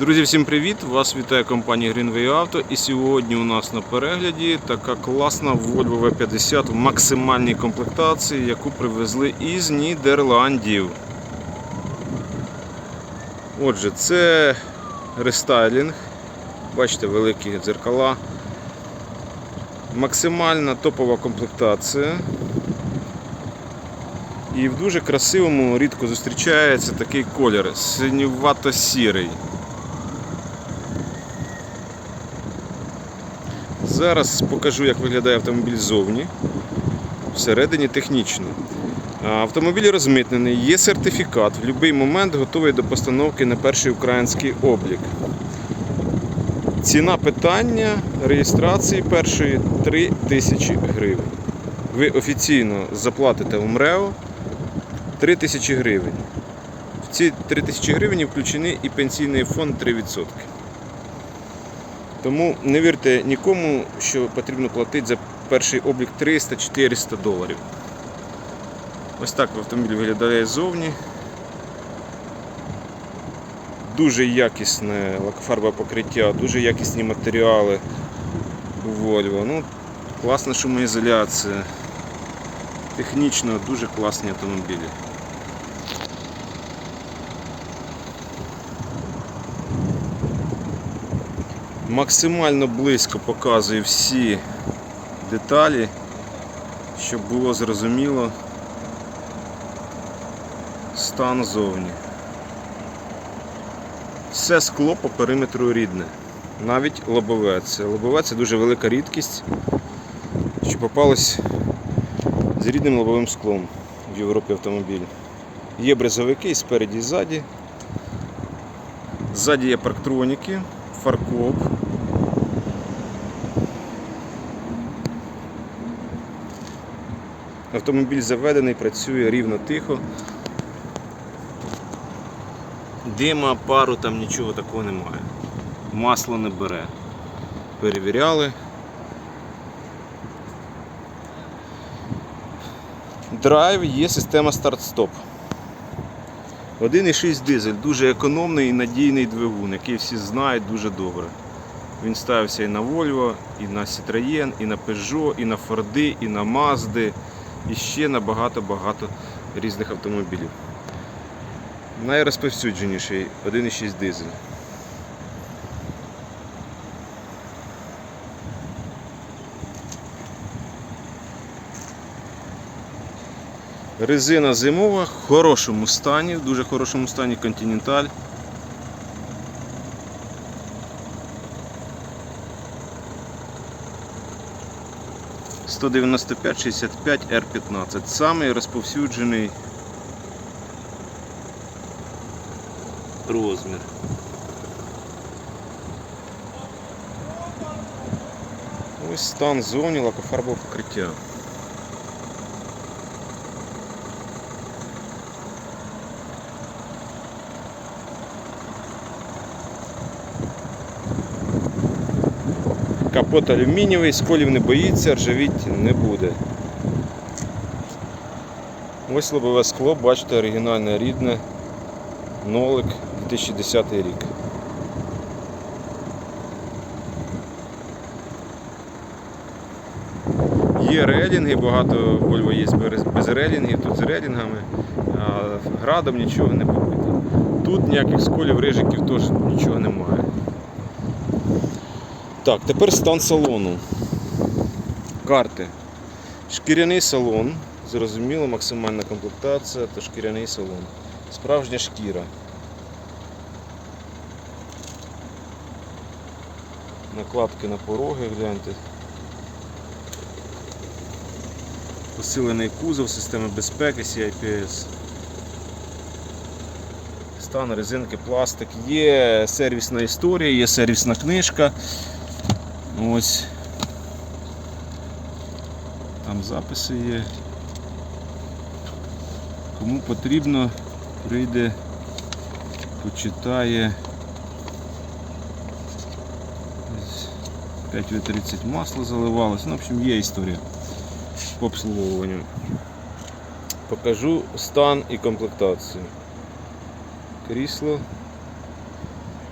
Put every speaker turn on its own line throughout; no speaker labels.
Друзі, всім привіт! Вас вітає компанія Greenway Auto і сьогодні у нас на перегляді така класна Volvo V50 в максимальній комплектації, яку привезли із Нідерландів. Отже, це рестайлінг. Бачите, великі дзеркала. Максимальна топова комплектація. І в дуже красивому рідко зустрічається такий колір синювато-сірий. Зараз покажу, як виглядає автомобіль ззовні, всередині технічно. Автомобіль розмитнений, є сертифікат, в будь-який момент готовий до постановки на перший український облік. Ціна питання реєстрації першої 3 тисячі гривень. Ви офіційно заплатите в МРЕО 3 тисячі гривень. В ці 3 тисячі гривень включений і пенсійний фонд 3%. Тому не вірте нікому, що потрібно платити за перший облік 300-400 доларів. Ось так автомобіль виглядає ззовні. Дуже якісне лакофарбове покриття, дуже якісні матеріали у Volvo. Ну, класна шумоізоляція. Технічно дуже класні автомобілі. Максимально близько показую всі деталі, щоб було зрозуміло стан зовні. Все скло по периметру рідне, навіть лобове. Це лобове це дуже велика рідкість, що попалось з рідним лобовим склом в Європі автомобіль. Є бризовики і спереді і ззаді. Ззаді є парктроніки, фаркоп. Автомобіль заведений, працює рівно тихо. Дима, пару там нічого такого немає. Масло не бере. Перевіряли. Драйв є система старт-стоп. 1,6 дизель, дуже економний і надійний двигун, який всі знають дуже добре. Він ставився і на Volvo, і на Citroën, і на Peugeot, і на Ford, і на Mazda, і ще на багато-багато різних автомобілів. Найрозповсюдженіший 1,6 дизель. Резина зимова в хорошому стані, в дуже хорошому стані Continental. «195-65 R15. Самий розповсюджений розмір. Ось стан зоні лакофарбового покриття. Капот алюмінієвий, сколів не боїться, ржавіть не буде. Ось лобове скло, бачите, оригінальне рідне, нолик 2010 рік. Є релінги, багато Volvo є без- релінгів, тут з релінгами, а градом нічого не побито. Тут ніяких сколів, рижиків теж нічого немає. Так, тепер стан салону. Карти. Шкіряний салон. Зрозуміло, максимальна комплектація та шкіряний салон. Справжня шкіра. Накладки на пороги, гляньте. Посилений кузов, система безпеки CIPS. Стан резинки, пластик. Є сервісна історія, є сервісна книжка. Ось. Там записи є. Кому потрібно, прийде, почитає. 5В30 масло заливалось. Ну, в общем, є історія по обслуговуванню. Покажу стан і комплектацію. Крісло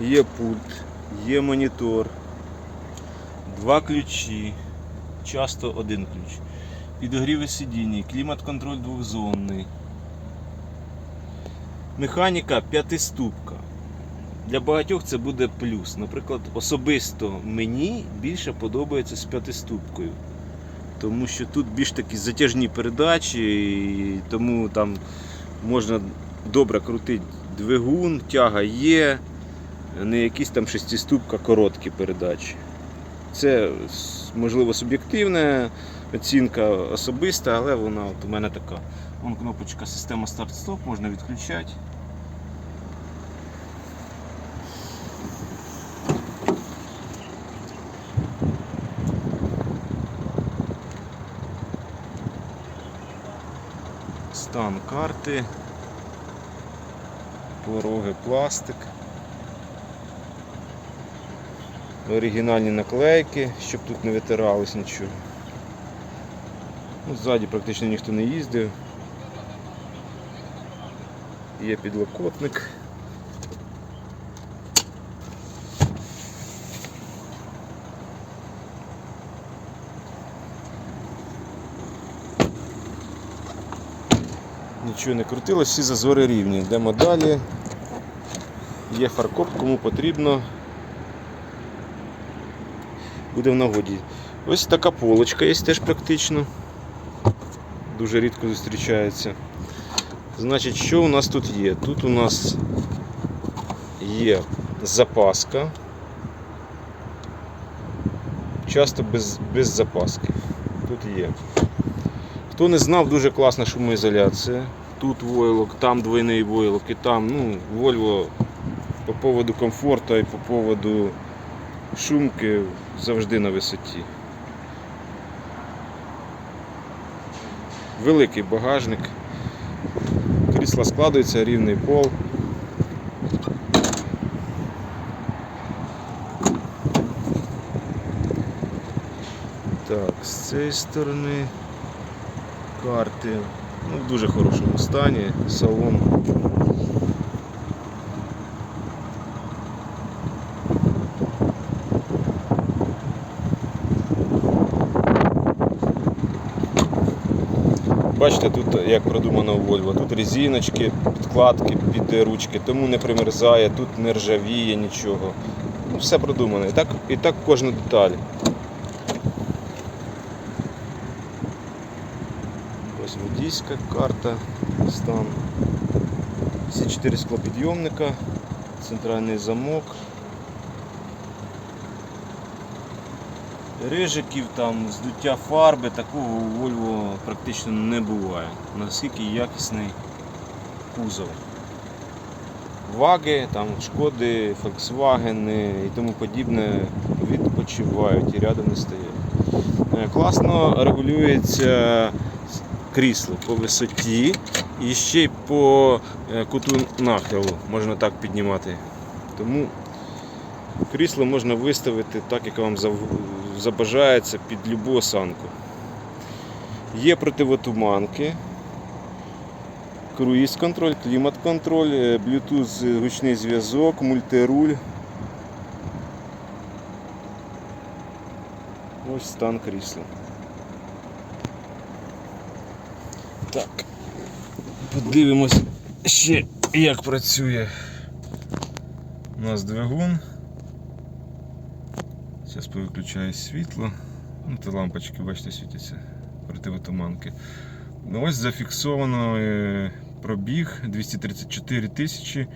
Є пульт, є монітор, два ключі, часто один ключ. Підогріви сидіння, клімат-контроль двохзонний. Механіка п'ятиступка. Для багатьох це буде плюс. Наприклад, особисто мені більше подобається з п'ятиступкою. Тому що тут більш такі затяжні передачі, і тому там можна добре крутити двигун, тяга є, не якісь там шестиступка короткі передачі. Це можливо суб'єктивна оцінка особиста, але вона от у мене така. Вон кнопочка система старт-стоп, можна відключати. Стан карти, пороги пластик. Оригінальні наклейки, щоб тут не витиралось нічого. Ну, ззаді практично ніхто не їздив. Є підлокотник. Нічого не крутилось, всі зазори рівні. Йдемо далі. Є фаркоп, кому потрібно. Буде в нагоді. Ось така полочка є теж практично. Дуже рідко зустрічається. Значить, що у нас тут є? Тут у нас є запаска. Часто без, без запаски. Тут є. Хто не знав, дуже класна шумоізоляція. Тут войлок, там двойний войлок і там, ну, Volvo по поводу комфорту і по поводу шумки завжди на висоті. Великий багажник. Крісла складаються, рівний пол. Так, з цієї сторони карти. Ну, в дуже хорошому стані, салон. Бачите, тут як продумано Volvo. Тут резиночки, підкладки під ручки, тому не примерзає, тут не ржавіє нічого. Ну, все продумано. І так, і так кожна деталь. Ось водійська карта, стан. Всі чотири склопідйомника, центральний замок. Рижиків, там, здуття фарби, такого у Volvo практично не буває. Наскільки якісний кузов. Ваги, там, шкоди, Volkswagen і тому подібне відпочивають і рядом не стоять. Е, Класно регулюється крісло по висоті і ще й по е, куту нахилу можна так піднімати. Тому крісло можна виставити так, як вам забажається під любу осанку. Є противотуманки, круїз контроль, клімат контроль, е, Bluetooth гучний зв'язок, мультируль. Ось стан крісла. Так. Подивимось ще як працює у нас двигун. Зараз повиключаю світло. Ну, це лампочки, бачите, світяться противотуманки. Ну, Ось зафіксовано е, пробіг 234 тисячі.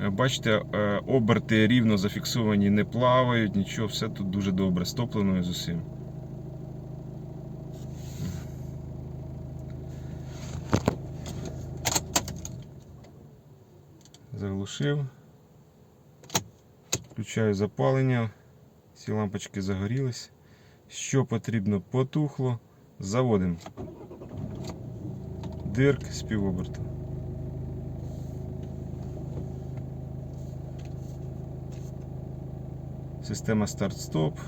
Е, Бачите, е, оберти рівно зафіксовані, не плавають, нічого, все тут дуже добре, з топливною з усім. Заглушив. Включаю запалення. Всі лампочки загорілись. Що потрібно, потухло. Заводимо. Дирк з півоберту. Система старт-стоп.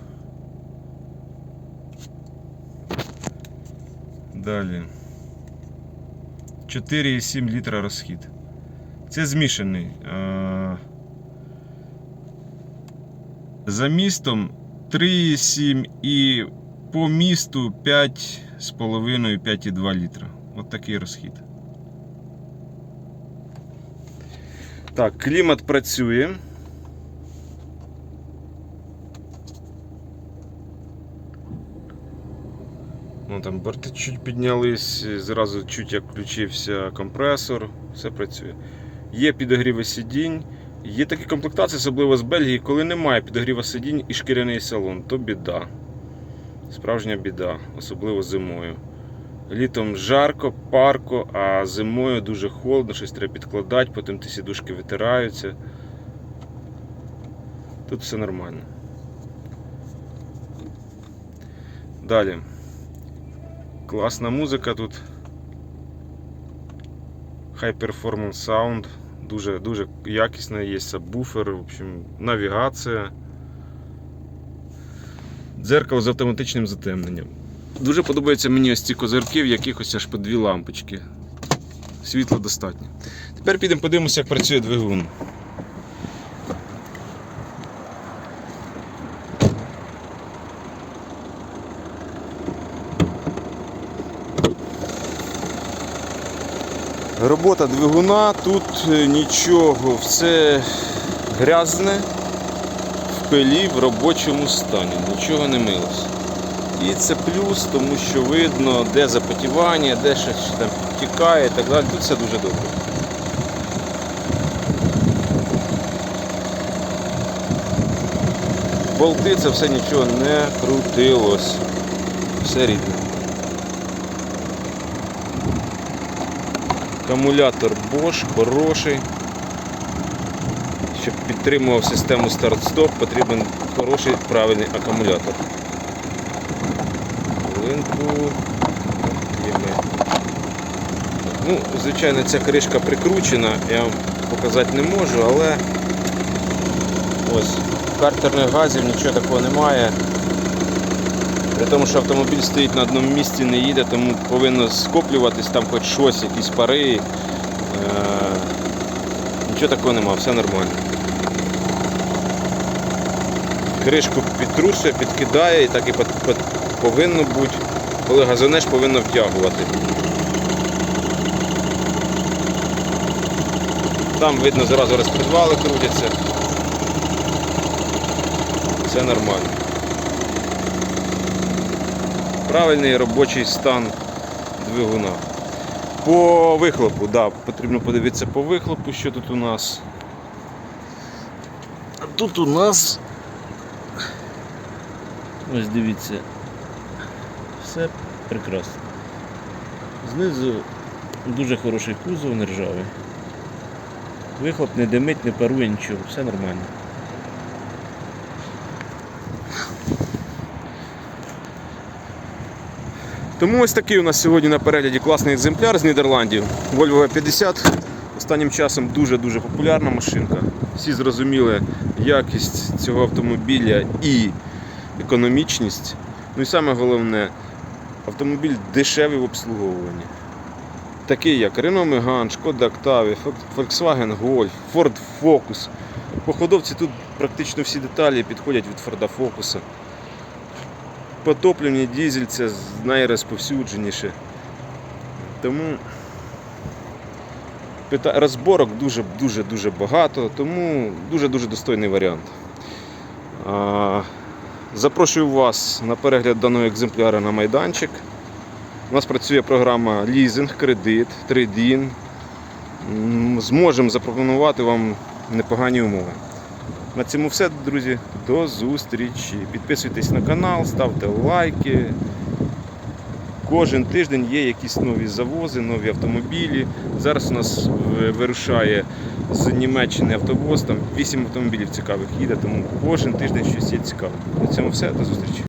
Далі. 4,7 літра розхід. Це змішаний. За містом 3,7 і по місту 5,5-5,2 літра. От такий розхід. Так, клімат працює. Ну, там борти чуть піднялись, зразу чуть як включився компресор, все працює. Є підогріви сидінь, є такі комплектації, особливо з Бельгії, коли немає підогріва сидінь і шкіряний салон, то біда. Справжня біда, особливо зимою. Літом жарко, парко, а зимою дуже холодно, щось треба підкладати, потім ті сідушки витираються. Тут все нормально. Далі. Класна музика тут. High Performance Sound. Дуже, дуже якісна, є сабвуфер, в общем, навігація. Дзеркало з автоматичним затемненням. Дуже подобаються мені ось ці козирки, в якихось аж по дві лампочки. Світла достатньо. Тепер підемо подивимося, як працює двигун. Робота двигуна, тут е, нічого, все грязне, в пилі в робочому стані, нічого не милося. І це плюс, тому що видно, де запотівання, де щось там тікає і так далі. Тут все дуже добре. Болти це все нічого не крутилось. Все рідне. Акумулятор Bosch хороший. Щоб підтримував систему старт-стоп, потрібен хороший правильний акумулятор. Хвилинку. Ну, звичайно, ця кришка прикручена, я вам показати не можу, але ось картерних газів нічого такого немає. При тому, що автомобіль стоїть на одному місці, не їде, тому повинно скоплюватись там хоч щось, якісь пари. Е, Нічого такого немає, все нормально. Кришку підтрусує, підкидає і так і повинно бути. Коли газонеш, повинно втягувати. Там видно зразу розпредвали крутяться. Все нормально. Правильний робочий стан двигуна. По вихлопу, да, потрібно подивитися по вихлопу, що тут у нас. А тут у нас.
Ось дивіться. Все прекрасно. Знизу дуже хороший кузов, не ржавий. Вихлоп не димить, не парує нічого, все нормально.
Тому ось такий у нас сьогодні на перегляді класний екземпляр з Нідерландів. Volvo V50. Останнім часом дуже-дуже популярна машинка. Всі зрозуміли якість цього автомобіля і економічність. Ну і саме головне, автомобіль дешевий в обслуговуванні. Такий як Renault Megane, Skoda Octavia, Volkswagen Golf, Ford Focus. По ходовці тут практично всі деталі підходять від Ford Focus. Потоплення дізель це найрозповсюдженіше. Тому розборок дуже дуже багато, тому дуже-дуже достойний варіант. Запрошую вас на перегляд даного екземпляра на майданчик. У нас працює програма лізинг, кредит, трейдін. Зможемо запропонувати вам непогані умови. На цьому все, друзі. До зустрічі. Підписуйтесь на канал, ставте лайки. Кожен тиждень є якісь нові завози, нові автомобілі. Зараз у нас вирушає з Німеччини автовоз, там 8 автомобілів цікавих їде, тому кожен тиждень щось є цікаве. На цьому все, до зустрічі.